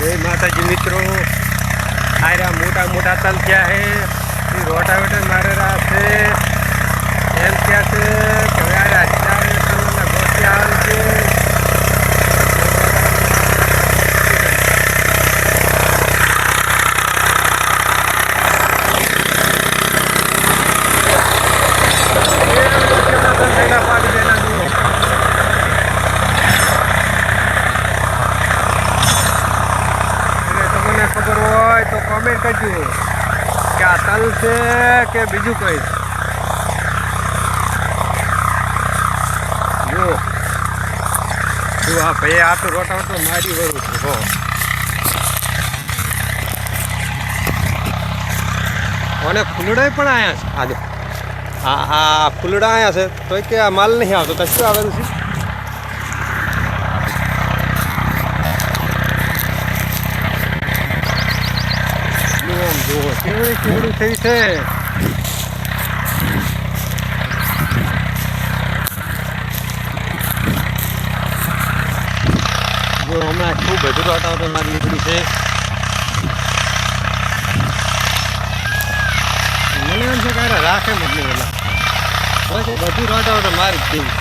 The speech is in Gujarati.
જય માતાજી મિત્રો. આયરા મોટા મોટા તલ થયા છે રોટાવેટર મારેલા છે એમ કહે છે કે હવે આયરા અત્યારે તલના ગોઠી આવે છે એટલે તમને ખબર હોય તો કોમેન્ટ કરજો. કે આ તલ છે કે બીજું કંઈ? જો જો આ ભાઈ આ તો રોટા તો મારી વરું છે, હો. અને ફૂલડા પણ આવ્યા છે. આજે આ આ ફૂલડા આવ્યા છે, તોય કે આ માલ નહીં આવતો. તો શું આવેલું છે? જુઓ કેવડી કેવડી થઈ છે? જો હમણાં ખૂબ બધું રોટાવટો મારી નીકળી છે. મને એમ છે કે રાખે પછી બધું રોટાવટો મારી જ દેવું